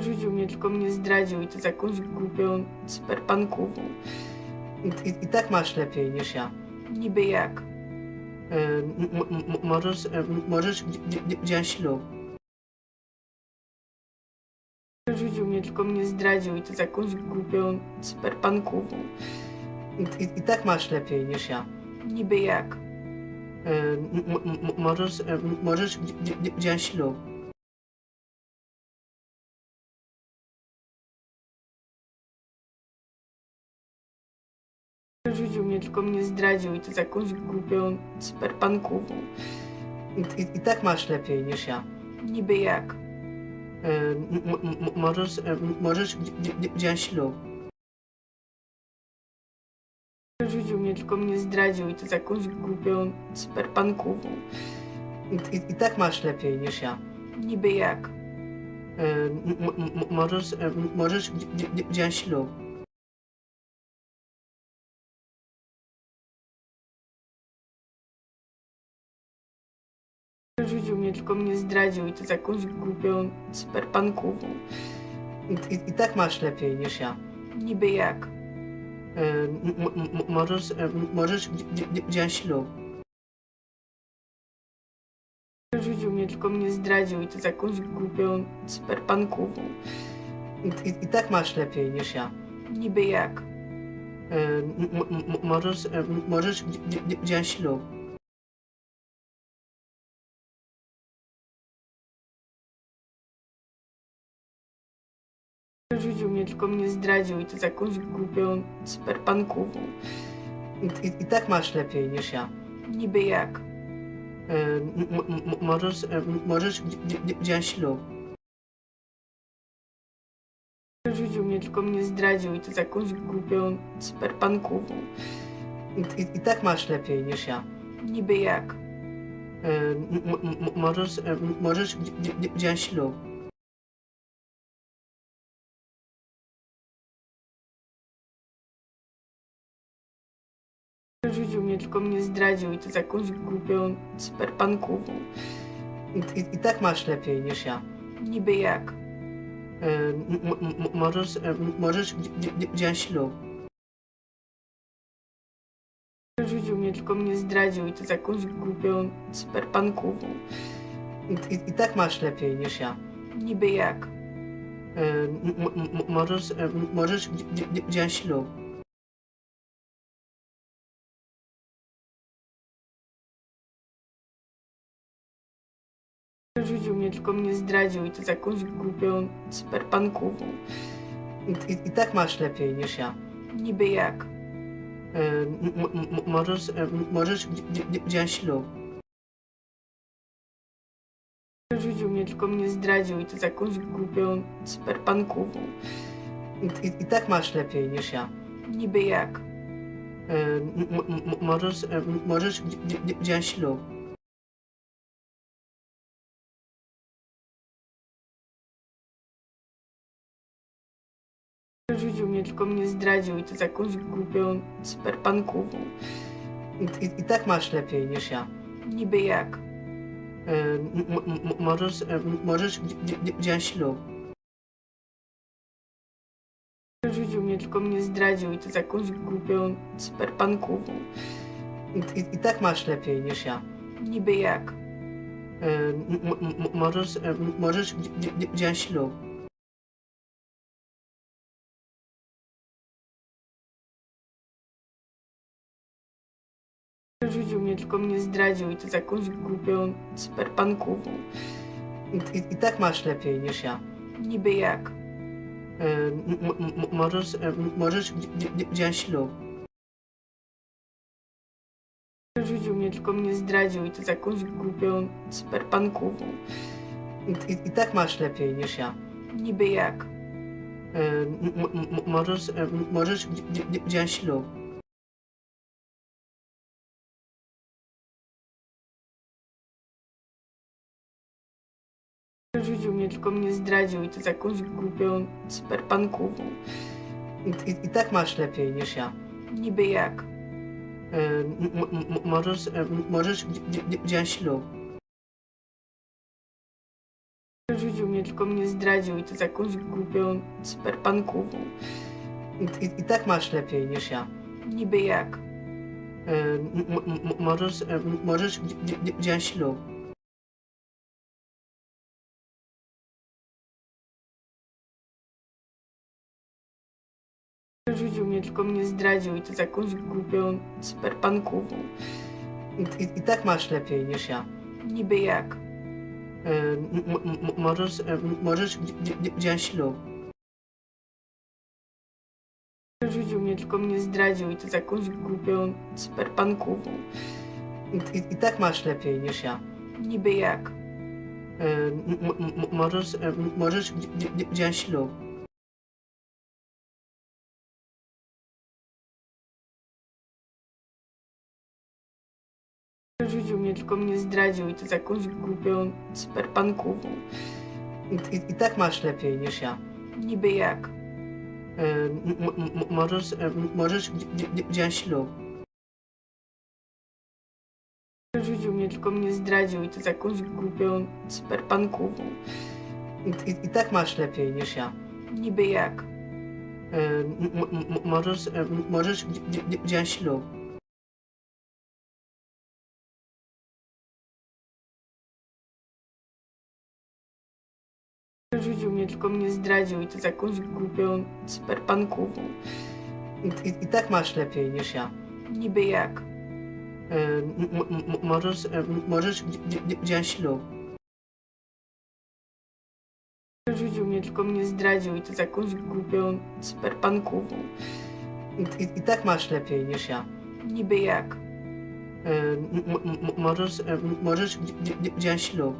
Rzucił mnie, tylko mnie zdradził i to z jakąś głupią superpankową. I, i, I tak masz lepiej niż ja. Niby jak? Y, m- m- m- możesz, y, możesz wzi- wzi- wziąć ślub. Rzucił mnie, tylko mnie zdradził i to z jakąś głupią superpankową. I, i, I tak masz lepiej niż ja. Niby jak? Y, m- m- m- możesz, y, możesz wzi- wzi- wziąć ślub. Rzucił mnie, tylko mnie zdradził i to z jakąś głupią superpankową. I, i, I tak masz lepiej niż ja. Niby jak? M- m- m- możesz, y, możesz wzi- wzi- wziąć ślub. Rzucił mnie, tylko mnie zdradził i to z jakąś głupią superpankową. I, i, I tak masz lepiej niż ja. Niby jak? M- m- m- możesz, y, możesz wzi- wzi- wziąć ślub. Rzucił mnie, tylko mnie zdradził i to z jakąś głupią superpankową. I, i, I tak masz lepiej niż ja. Niby jak? Y, m- m- m- możesz, y, możesz wzi- wzi- wziąć ślub. Rzucił mnie, tylko mnie zdradził i to z jakąś głupią superpankową. I, i, I tak masz lepiej niż ja. Niby jak? Y, m- m- m- możesz, y, możesz wzi- wzi- wziąć ślub. Rzucił mnie, tylko mnie zdradził i to z jakąś głupią superpankową. I, i, I tak masz lepiej niż ja. Niby jak? M- m- m- możesz, y, możesz wzi- wzi- wziąć ślub. Rzucił mnie, tylko mnie zdradził i to z jakąś głupią superpankową. I, i, I tak masz lepiej niż ja. Niby jak? M- m- m- możesz, y, możesz wzi- wzi- wziąć ślub. Rzucił mnie, tylko mnie zdradził i to z jakąś głupią superpankową. I, i, I tak masz lepiej niż ja. Niby jak? M- m- m- możesz, y, możesz wzi- wzi- wziąć ślub. Rzucił mnie, tylko mnie zdradził i to z jakąś głupią superpankową. I, i, I tak masz lepiej niż ja. Niby jak? M- m- m- możesz, możesz wzi- wzi- wziąć ślub. Rzucił mnie, tylko mnie zdradził i to z jakąś głupią superpankową. I, i, I tak masz lepiej niż ja. Niby jak? Y, m- m- m- możesz, y, możesz wzi- wzi- wziąć ślub. Rzucił mnie, tylko mnie zdradził i to z jakąś głupią superpankową. I, i, I tak masz lepiej niż ja. Niby jak? Y, m- m- m- możesz, y, możesz wzi- wzi- wziąć ślub. Rzucił mnie, tylko mnie zdradził i to z jakąś głupią superpankową. I, i, I tak masz lepiej niż ja. Niby jak? Y, m- m- m- możesz, y, możesz wzi- wzi- wziąć ślub. Rzucił mnie, tylko mnie zdradził i to z jakąś głupią superpankową. I, i, I tak masz lepiej niż ja. Niby jak? Y, m- m- m- możesz, y, możesz wzi- wzi- wziąć ślub. Rzucił mnie, tylko mnie zdradził i to z jakąś głupią superpankową. I, i, I tak masz lepiej niż ja. Niby jak? Y, m- m- m- możesz, y, możesz wzi- wzi- wziąć ślub. Rzucił mnie, tylko mnie zdradził i to z jakąś głupią superpankową. I, i, I tak masz lepiej niż ja. Niby jak? Y, m- m- m- możesz, y, możesz wzi- wzi- wziąć ślub. Rzucił mnie, tylko mnie zdradził i to z jakąś głupią superpankową. I, i, I tak masz lepiej niż ja. Niby jak? Y, m- m- m- możesz, y, możesz wzi- wzi- wziąć ślub. Rzucił mnie, tylko mnie zdradził i to z jakąś głupią cyberpankową. I, i, I tak masz lepiej niż ja. Niby jak? E, m- m- m- możesz, e, możesz wzi- wzi- wziąć ślub. Rzucił mnie, tylko mnie zdradził i to z jakąś głupią cyberpankową. I, i, I tak masz lepiej niż ja. Niby jak? M- m- m- możesz, e, możesz wzi- wzi- wziąć ślub. Rzucił mnie, tylko mnie zdradził i to z jakąś głupią cyberpankową. I, i, I tak masz lepiej niż ja. Niby jak? M- m- m- możesz, możesz wzi- wzi- wziąć ślub. Rzucił mnie, tylko mnie zdradził i to z jakąś głupią cyberpankową. I, i, I tak masz lepiej niż ja. Niby jak? M- m- m- możesz, e, możesz wzi- wzi- wziąć ślub. Rzucił mnie, tylko mnie zdradził i to z jakąś głupią cyberpankową. I, i, I tak masz lepiej niż ja. Niby jak? M- m- m- możesz, możesz wzi- wzi- wziąć ślub. Mnie, tylko mnie zdradził i to z jakąś głupią cyberpankową. I, i, I tak masz lepiej niż ja. Niby jak? E, m- m- m- możesz, e, m- możesz wzi- wzi- wziąć ślub. Rzucił mnie, tylko mnie zdradził i to z jakąś głupią cyberpankową. I, i, I tak masz lepiej niż ja. Niby jak? E, m- m- m- możesz, e, m- możesz wzi- wzi- wziąć ślub.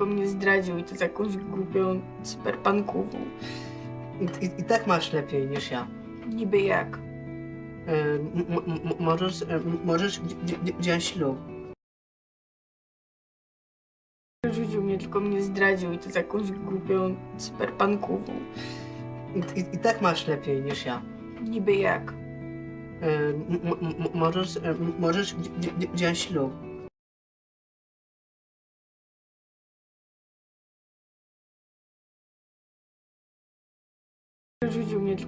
Tylko mnie zdradził i to z jakąś głupią cyberpankową. I, i, I tak masz lepiej niż ja. Niby jak? E, m- m- m- możesz, e, m- możesz wzi- wzi- wziąć ślub. Rzucił mnie, tylko mnie zdradził i to z jakąś głupią cyberpankową. I, i, I tak masz lepiej niż ja. Niby jak? E, m- m- m- możesz, e, m- możesz wzi- wzi- wziąć ślub.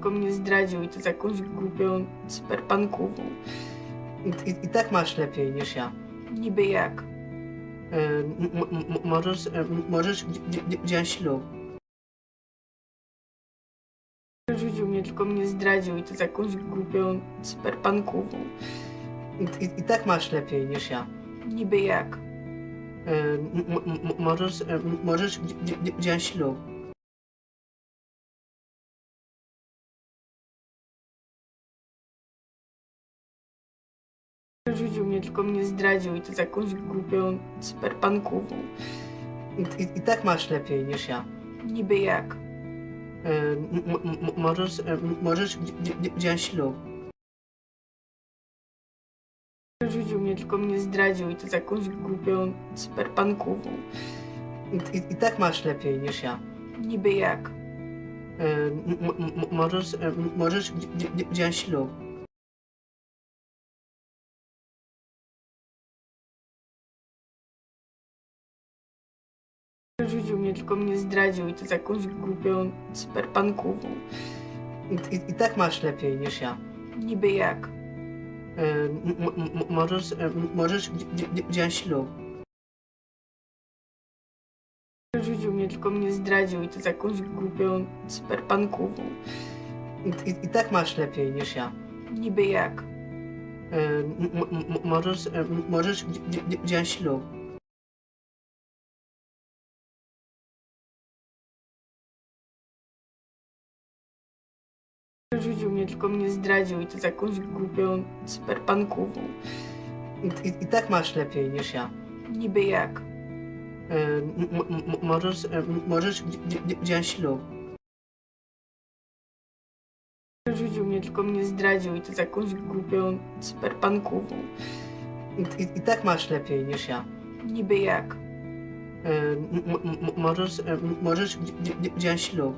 Tylko mnie zdradził i to z jakąś głupią cyberpankową. I, i, I tak masz lepiej niż ja. Niby jak? M- m- m- możesz, e, możesz wzi- wzi- wziąć ślub. Rzucił mnie, tylko mnie zdradził i to z jakąś głupią cyberpankową. I, i, I tak masz lepiej niż ja. Niby jak? M- m- m- możesz, możesz wzi- wzi- wziąć ślub. Tylko mnie zdradził i to z jakąś głupią cyberpankową. I, i, I tak masz lepiej niż ja. Niby jak? M- m- m- możesz, m- możesz wzi- wzi- wziąć ślub. Rzucił mnie, tylko mnie zdradził i to z jakąś głupią cyberpankową. I, i, I tak masz lepiej niż ja. Niby jak? M- m- m- możesz, m- możesz wzi- wzi- wziąć ślub. Rzucił mnie, zdradził i to z jakąś głupią cyberpankową. I, i, I tak masz lepiej niż ja. Niby jak? M- m- m- możesz, m- możesz wzi- wzi- wziąć ślub. Rzucił mnie, tylko mnie zdradził i to z jakąś głupią cyberpankową. I, i, I tak masz lepiej niż ja. Niby jak? M- m- m- możesz, możesz wzi- wzi- wziąć ślub. Mnie, tylko mnie zdradził i to z jakąś głupią cyberpankową. I, i, I tak masz lepiej niż ja. Niby jak? M- m- m- możesz, e, możesz wzi- wzi- wziąć ślub. Rzucił mnie, tylko mnie zdradził i to z jakąś głupią cyberpankową. I, i, I tak masz lepiej niż ja. Niby jak? M- m- m- możesz, możesz wzi- wzi- wziąć ślub.